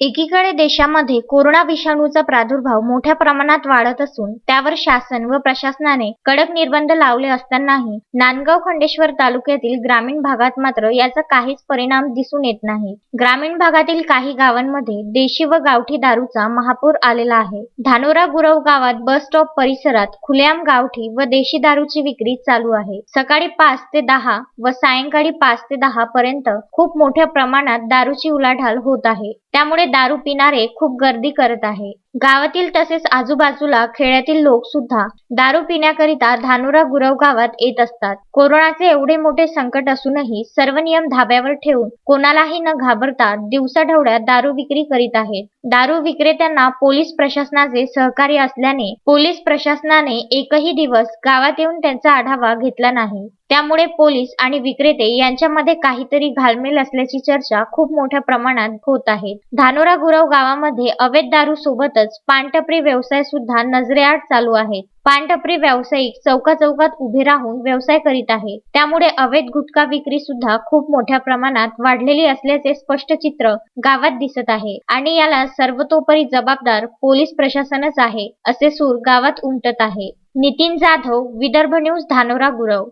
एकीकडे देशामध्ये कोरोना विषाणूचा प्रादुर्भाव मोठ्या प्रमाणात वाढत असून त्यावर शासन व प्रशासनाने कडक निर्बंध लावले असतानाही नांदगाव खंडेश्वर तालुक्यातील ग्रामीण भागात मात्र याचा काहीच परिणाम दिसून येत नाही. ग्रामीण भागातील काही गावांमध्ये देशी व गावठी दारूचा महापूर आलेला आहे. धानोरा गुरव गावात बस स्टॉप परिसरात खुलेआम गावठी व देशी दारूची विक्री चालू आहे. सकाळी पाच ते दहा व सायंकाळी पाच ते दहा पर्यंत खूप मोठ्या प्रमाणात दारूची उलाढाल होत आहे. त्यामुळे दारू पिणारे खूप गर्दी करत आहे. गावातील तसेच आजूबाजूला खेड्यातील लोक सुद्धा दारू पिण्याकरिता धानुरा गुरव गावात येत असतात. कोरोनाचे एवढे मोठे संकट असूनही सर्व नियम धाब्यावर ठेवून कोणालाही न घाबरता दिवसाढवळ्यात दारू विक्री करीत आहेत. दारू विक्रेत्यांना पोलीस प्रशासनाचे सहकार्य असल्याने पोलीस प्रशासनाने एकही दिवस गावात येऊन त्यांचा आढावा घेतला नाही. त्यामुळे पोलीस आणि विक्रेते यांच्यामध्ये काहीतरी घालमेल असल्याची चर्चा खूप मोठ्या प्रमाणात होत आहे. धानोरा गुरव गावामध्ये अवैध दारू सोबतच पानटपरी व्यवसाय सुद्धा नजरेआड चालू आहे. पानटपरी व्यावसायिक चौका चौकात उभे राहून व्यवसाय करीत आहे. त्यामुळे अवैध गुटखा विक्री सुद्धा खूप मोठ्या प्रमाणात वाढलेली असल्याचे स्पष्ट चित्र गावात दिसत आहे. आणि याला सर्वतोपरी जबाबदार पोलीस प्रशासनच आहे असे सूर गावात उमटत आहे. नितीन जाधव विदर्भ न्यूज धानोरा गुरव.